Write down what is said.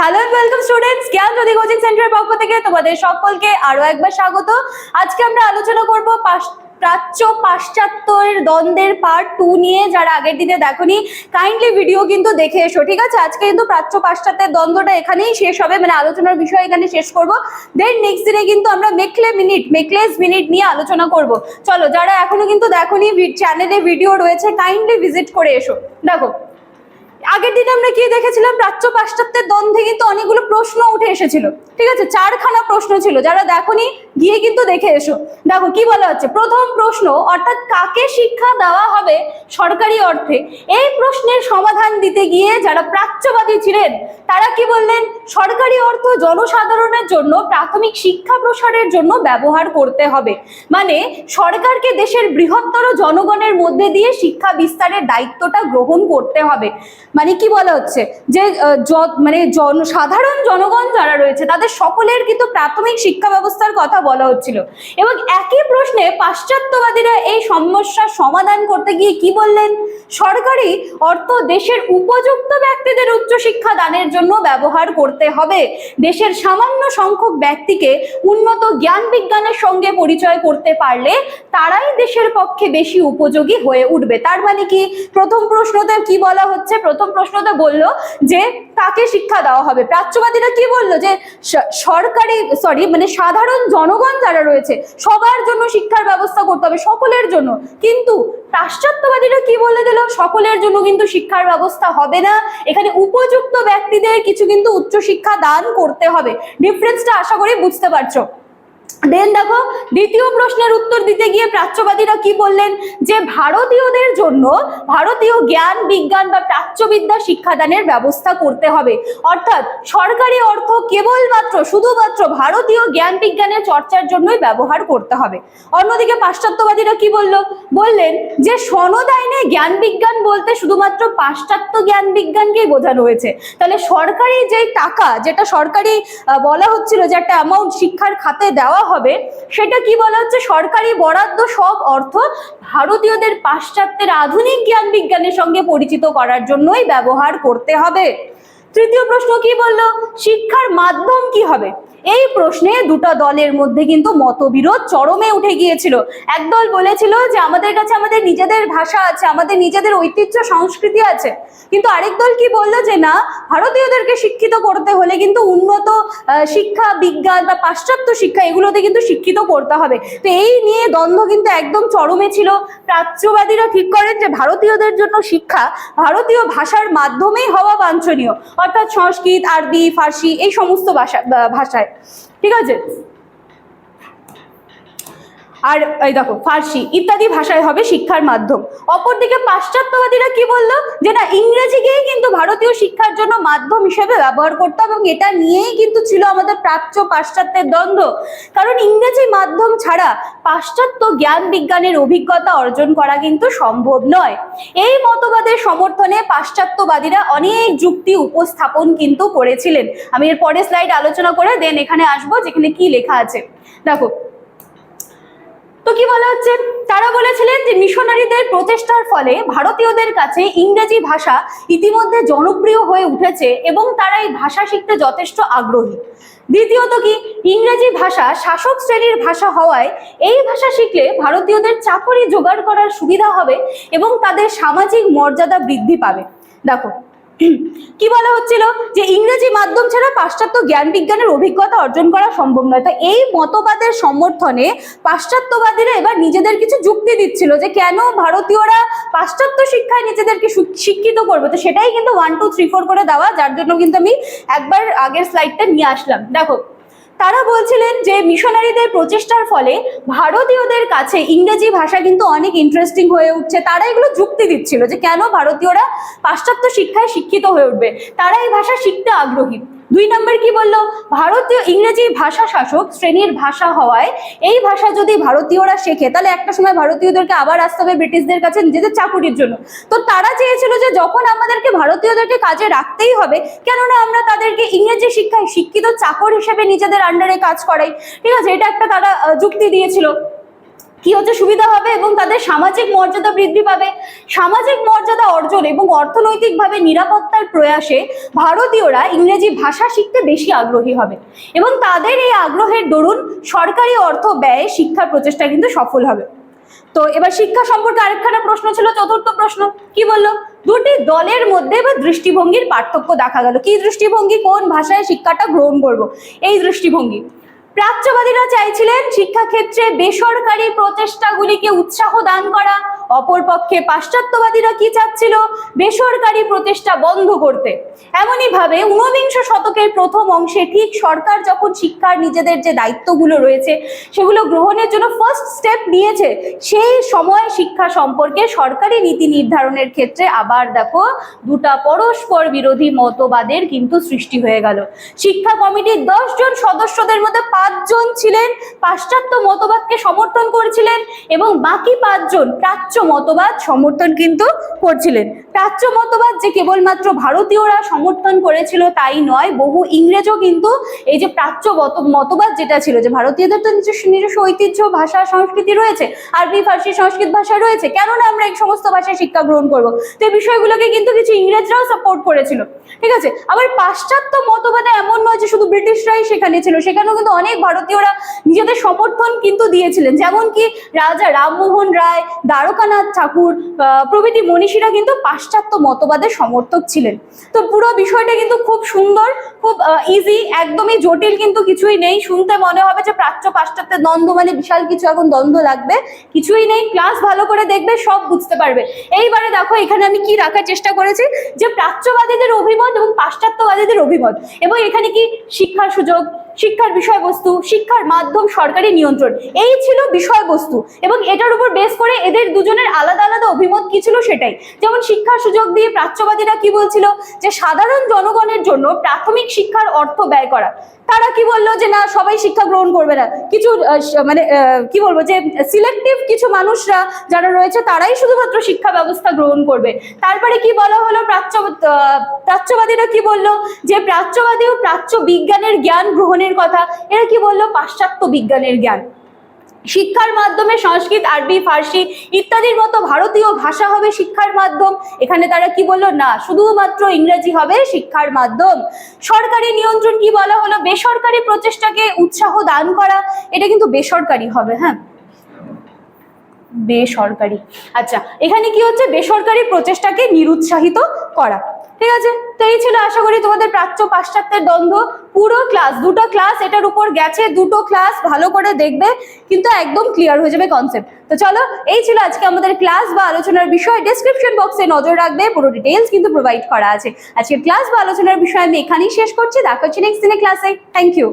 Hello welcome students জ্ঞান জ্যোতি coaching সেন্টারের পক্ষ থেকে তোমাদের সকলকে আরও একবার স্বাগত। আজকে আমরা আলোচনা করব প্রাচ্য পাশ্চাত্যের দ্বন্দ্বের পার্ট টু নিয়ে, যারা আগের দিনে দেখোনি। কাইন্ডলি ভিডিও কিন্তু দেখে এসো, ঠিক আছে? আজকে কিন্তু প্রাচ্য পাশ্চাত্যের দ্বন্দ্বটা এখানেই শেষ হবে। মানে আলোচনার বিষয় এখানে শেষ করব। দেন নেক্সট দিনে কিন্তু আমরা মেকলে মিনিট, মেকলেস মিনিট নিয়ে আলোচনা করব। চলো, যারা এখনও কিন্তু দেখোনি চ্যানেলে ভিডিও রয়েছে কাইন্ডলি ভিজিট করে এসো। দেখো আগের দিনে আমরা কি দেখেছিলাম প্রাচ্য পাশ্চাত্যের দ্বন্দ্বে কিন্তু অনেকগুলো প্রশ্ন উঠে এসেছিল। ঠিক আছে? চারখানা প্রশ্ন ছিল। যারা দেখোনি, গিয়ে কিন্তু দেখে এসো। দেখো, কি বলা হচ্ছে? প্রথম প্রশ্ন, অর্থাৎ কাকে শিক্ষা দেওয়া হবে সরকারি অর্থে? এই প্রশ্নের সমাধান দিতে গিয়ে যারা প্রাচ্যবাদী ছিলেন, তারা কি বললেন? সরকারি অর্থ জনসাধারণের জন্য প্রাথমিক শিক্ষা প্রসারের জন্য ব্যবহার করতে হবে। মানে সরকারকে দেশের বৃহত্তর জনগণের মধ্যে দিয়ে শিক্ষা বিস্তারের দায়িত্বটা গ্রহণ করতে হবে। মানে কি বলা হচ্ছে? যে মানে জন, সাধারণ জনগণ যারা রয়েছে, তাদের সকলের কিন্তু প্রাথমিক শিক্ষা ব্যবস্থার কথা বলা হচ্ছিল। এবং একই প্রশ্নে পাশ্চাত্যবাদীরা এই সমস্যার সমাধান করতে গিয়ে কি বললেন? সরকারি অর্থ দেশের উপযুক্ত ব্যক্তিদের উচ্চশিক্ষা দানের জন্য ব্যবহার করতে হবে। দেশের সামান্য সংখ্যক ব্যক্তিকে উন্নত জ্ঞান বিজ্ঞানের সঙ্গে পরিচয় করতে পারলে তারাই দেশের পক্ষে বেশি উপযোগী হয়ে উঠবে। তার মানে কি? প্রথম প্রশ্নতে কি বলা হচ্ছে? প্রথম প্রশ্নতে বলল যে কাকে শিক্ষা দেওয়া হবে। প্রাচ্যবাদীরা কি বলল যে সরকারি সরি মানে সাধারণ জনগণ যারা রয়েছে, সবার জন্য শিক্ষার ব্যবস্থা করতে হবে, সকলের জন্য। কিন্তু পাশ্চাত্যবাদীরা কি বলে দিল? সকলের জন্য কিন্তু শিক্ষার ব্যবস্থা হবে না। এখানে উপযুক্ত ব্যক্তিদের কিছু কিন্তু উচ্চশিক্ষা দান করতে হবে। ডিফারেন্সটা আশা করি বুঝতে পারছ। দেন দেখো, দ্বিতীয় প্রশ্নের উত্তর দিতে গিয়ে প্রাচ্যবাদীরা কি বললেন? যে ভারতীয়দের জন্য ভারতীয় জ্ঞান, বিজ্ঞান বা প্রাচ্যবিদ্যা শিক্ষাদানের ব্যবস্থা করতে হবে। অর্থাৎ সরকারি অর্থ কেবলমাত্র, শুধুমাত্র ভারতীয় জ্ঞান, বিজ্ঞানের চর্চার জন্যই ব্যবহার করতে হবে। অন্যদিকে পাশ্চাত্যবাদীরা কি বলল? বললেন যে সনদ আইনে জ্ঞান, বিজ্ঞান বলতে শুধুমাত্র পাশ্চাত্য জ্ঞান, বিজ্ঞানকেই বোঝানো হয়েছে। তাহলে সরকারি যেই টাকা, যেটা সরকারি বলা হচ্ছিল যে একটা অ্যামাউন্ট শিক্ষার খাতে দেওয়া হবে, সেটা কি বলা হচ্ছে? সরকারি বরাদ্দ সব অর্থ ভারতীয়দের পাশ্চাত্যের আধুনিক জ্ঞান বিজ্ঞানের সঙ্গে পরিচিত করার জন্যই ব্যবহার করতে হবে। তৃতীয় প্রশ্ন কি বলল? শিক্ষার মাধ্যম কি হবে? এই প্রশ্নে দুটো দলের মধ্যে কিন্তু মতবিরোধ চরমে উঠে গিয়েছিল। একদল বলেছিল যে আমাদের কাছে আমাদের নিজেদের ভাষা আছে, আমাদের নিজেদের ঐতিহ্য, সংস্কৃতি আছে। কিন্তু আরেক দল কি বলল যে না, ভারতীয়দেরকে শিক্ষিত করতে হলে কিন্তু উন্নত শিক্ষা, বিজ্ঞান বা পাশ্চাত্য শিক্ষা এগুলোতে কিন্তু শিক্ষিত করতে হবে। তো এই নিয়ে দ্বন্দ্ব কিন্তু একদম চরমে ছিল। প্রাচ্যবাদীরা ঠিক করেন যে ভারতীয়দের জন্য শিক্ষা ভারতীয় ভাষার মাধ্যমেই হওয়া বাঞ্ছনীয়। অর্থাৎ সংস্কৃত, আরবি, ফার্সি এই সমস্ত ভাষা ভাষায়। ঠিক আছে? আর এই দেখো, ফার্সি, ইত্যাদি ভাষায় হবে শিক্ষার মাধ্যম। অপরদিকে পাশ্চাত্যবাদীরা কি বলল? যে না ইংরেজিকেই কিন্তু ভারতীয় শিক্ষার জন্য মাধ্যম হিসেবে ব্যবহার করতে এবং এটা নিয়েই কিন্তু ছিল আমাদের প্রাচ্য পাশ্চাত্যের দ্বন্দ্ব। কারণ ইংরেজি মাধ্যম ছাড়া পাশ্চাত্য জ্ঞান বিজ্ঞানের অভিজ্ঞতা অর্জন করা কিন্তু সম্ভব নয়। এই মতবাদের সমর্থনে পাশ্চাত্যবাদীরা অনেক যুক্তি উপস্থাপন কিন্তু করেছিলেন। আমি এর পরের স্লাইড আলোচনা করে দেন এখানে আসব, যেখানে কি লেখা আছে। দেখো তো কি বলা হচ্ছে? তারা বলেছিলেন যে মিশনারিদের প্রচেষ্টার ফলে ভারতীয়দের কাছে ইংরেজি ভাষা ইতিমধ্যে জনপ্রিয় হয়ে উঠেছে এবং তারা এই ভাষা শিখতে যথেষ্ট আগ্রহী। দ্বিতীয়ত কি? ইংরেজি ভাষা শাসক শ্রেণির ভাষা হওয়ায় এই ভাষা শিখলে ভারতীয়দের চাকরি জোগাড় করার সুবিধা হবে এবং তাদের সামাজিক মর্যাদা বৃদ্ধি পাবে। দেখো কি বলা হচ্ছিল? যে ইংরেজি মাধ্যম ছাড়া পাশ্চাত্য জ্ঞান বিজ্ঞানের অভিজ্ঞতা অর্জন করা সম্ভব নয়। তো এই মতবাদের সমর্থনে পাশ্চাত্যবাদীরা এবার নিজেদের কিছু যুক্তি দিচ্ছিল যে কেন ভারতীয়রা পাশ্চাত্য শিক্ষায় নিজেদেরকে শিক্ষিত করবে? তো সেটাই কিন্তু ওয়ান টু থ্রি ফোর করে দেওয়া, যার জন্য কিন্তু আমি একবার আগের স্লাইডটা নিয়ে আসলাম। দেখো তারা বলছিলেন যে মিশনারিদের প্রচেষ্টার ফলে ভারতীয়দের কাছে ইংরেজি ভাষা কিন্তু অনেক ইন্টারেস্টিং হয়ে উঠছে। তারা এগুলো যুক্তি দিচ্ছিল যে কেন ভারতীয়রা পাশ্চাত্য শিক্ষায় শিক্ষিত হয়ে উঠবে। তারা এই ভাষা শিখতে আগ্রহী। দুই নম্বর কি বলল? ভারতীয় ইংরেজি ভাষা শাসক শ্রেণির ভাষা হওয়ায় এই ভাষা যদি ভারতীয়রা শেখে, তাহলে একটা সময় ভারতীয়দেরকে আবার আসতে হবে ব্রিটিশদের কাছে নিজেদের চাকুরির জন্য। তো তারা চেয়েছিল যে যখন আমাদেরকে ভারতীয়দেরকে কাজে রাখতেই হবে, কেননা আমরা তাদেরকে ইংরেজি শিক্ষায় শিক্ষিত চাকর হিসেবে নিজেদের আন্ডারে কাজ করাই। ঠিক আছে, এটা একটা তারা যুক্তি দিয়েছিল। কি হচ্ছে? সুবিধা হবে এবং তাদের সামাজিক মর্যাদা বৃদ্ধি পাবে। সামাজিক মর্যাদা অর্জন এবং অর্থনৈতিকভাবে নিরাপত্তার প্রয়াসে ভারতীয়রা ইংরেজি ভাষা শিখতে বেশি আগ্রহী হবে এবং তাদের এই আগ্রহের দরুন সরকারি অর্থ ব্যয়ে শিক্ষার প্রচেষ্টা কিন্তু সফল হবে। তো এবার শিক্ষা সম্পর্কে আরেকখানা প্রশ্ন ছিল, চতুর্থ প্রশ্ন। কি বলল? দুটি দলের মধ্যে বা দৃষ্টিভঙ্গির পার্থক্য দেখা গেল। কি দৃষ্টিভঙ্গি? কোন ভাষায় শিক্ষাটা গ্রহণ করব? এই দৃষ্টিভঙ্গি। প্রাচ্যবাদীরা চাইছিলেন শিক্ষাক্ষেত্রে বেসরকারি প্রচেষ্টাগুলিকে উৎসাহ দান করা অপরপক্ষে পাশ্চাত্যবাদীরা কি চাচ্ছিল? বেসরকারি প্রচেষ্টা বন্ধ করতে। এমনই ভাবে ঊনবিংশ শতকের প্রথম অংশে ঠিক সরকার যখন শিক্ষার নিজেদের যে দায়িত্বগুলো রয়েছে, সেগুলো গ্রহণের জন্য ফার্স্ট স্টেপ নিয়েছে, সেই সময় শিক্ষা সম্পর্কে সরকারি নীতি নির্ধারণের ক্ষেত্রে আবার দেখো দুটা পরস্পর বিরোধী মতবাদের কিন্তু সৃষ্টি হয়ে গেল। শিক্ষা কমিটির দশ জন সদস্যদের মধ্যে পাঁচজন ছিলেন, পাশ্চাত্য মতবাদকে সমর্থন করেছিলেন এবং বাকি পাঁচজন প্রাচ্য মতবাদ সমর্থন কিন্তু করছিলেন। প্রাচ্য মতবাদ যে কেবলমাত্র ভারতীয়রা সমর্থন করেছিল তাই নয়, বহু ইংরেজও কিন্তু এই যে প্রাচ্য মতবাদ যেটা ছিল যে ভারতীয়দের তো নিজস্ব নিজস্ব ঐতিহ্য, ভাষা, সংস্কৃতি রয়েছে, আরবি, ফার্সি সংস্কৃত ভাষা রয়েছে, কেননা আমরা এই সমস্ত ভাষায় শিক্ষা গ্রহণ করব? তো এই বিষয়গুলোকে কিন্তু কিছু ইংরেজরাও সাপোর্ট করেছিল। ঠিক আছে? আবার পাশ্চাত্য মতবাদে এমন নয় যে শুধু ব্রিটিশরাই সেখানে ছিল, সেখানেও কিন্তু অনেক ভারতীয়রা নিজেদের সমর্থন কিন্তু দিয়েছিলেন। যেমন কি রাজা রামমোহন রায় দ্বারকানাথ ঠাকুর প্রভৃতি মনীষীরা কিন্তু পাশ্চাত্য মতবাদের সমর্থক ছিলেন। তো পুরো বিষয়টা কিন্তু খুব সুন্দর, খুব ইজি একদমই জটিল কিন্তু কিছুই নেই। শুনতে মনে হবে যে প্রাচ্য পাশ্চাত্যের দ্বন্দ্ব মানে বিশাল কিছু এখন দ্বন্দ্ব লাগবে। কিছুই নেই ক্লাস ভালো করে দেখবে, সব বুঝতে পারবে। এইবারে দেখো, এখানে আমি কি রাখার চেষ্টা করেছি? যে প্রাচ্যবাদীদের অভিমত এবং পাশ্চাত্যবাদীদের অভিমত। এবং এখানে কি শিক্ষার সুযোগ শিক্ষার বিষয়বস্তু, শিক্ষার মাধ্যম সরকারি নিয়ন্ত্রণ, এই ছিল বিষয়বস্তু। এবং এটার উপর বেশ করে এদের দুজনের আলাদা আলাদা অভিমত কি ছিল সেটাই। যেমন শিক্ষার সুযোগ দিয়ে প্রাচ্যবাদীরা কি বলছিল? যে সাধারণ জনগণের জন্য প্রাথমিক শিক্ষার অর্থ ব্যয় করা। তারা কি বলল যে না, সবাই শিক্ষা গ্রহণ করবে না? কিছু মানে কি বলব যে সিলেক্টিভ কিছু মানুষরা যারা রয়েছে, তারাই শুধুমাত্র শিক্ষা ব্যবস্থা গ্রহণ করবে। তারপরে কি বলা হলো? প্রাচ্য প্রাচ্যবাদীরা কি বলল? যে প্রাচ্যবাদী ও প্রাচ্য বিজ্ঞানের জ্ঞান গ্রহণের কথা। এরা কি বলল? পাশ্চাত্য বিজ্ঞানের জ্ঞান। শিক্ষার মাধ্যমে সংস্কৃত, আরবি, ফার্সি ইত্যাদির মতো ভারতীয় ভাষা হবে শিক্ষার মাধ্যম। এখানে তারা কি বলল? না, শুধুমাত্র ইংরেজি হবে শিক্ষার মাধ্যম। সরকারি নিয়ন্ত্রণ কি বলা হলো? বেসরকারি প্রচেষ্টাকে উৎসাহ দান করা। এটা কিন্তু বেসরকারি হবে হ্যাঁ? বেসরকারি। আচ্ছা এখানে কি হচ্ছে? বেসরকারি প্রচেষ্টাকে নিরুৎসাহিত করা। ঠিক আছে? তো এই ছিল আশা করি তোমাদের প্রাচ্য পাশ্চাত্যের দ্বন্দ্ব। পুরো ক্লাস দুটো ক্লাস এটার উপর গেছে, দুটো ক্লাস ভালো করে দেখবে, কিন্তু একদম ক্লিয়ার হয়ে যাবে কনসেপ্ট তো চলো, এই ছিল আজকে আমাদের ক্লাস বা আলোচনার বিষয়। ডিসক্রিপশন বক্সে নজর রাখবে, পুরো ডিটেলস কিন্তু প্রোভাইড করা আছে। আজকে ক্লাস বা আলোচনার বিষয় আমি এখানেই শেষ করছি, দেখা হচ্ছে নেক্সট দিনে ক্লাসে থ্যাংক ইউ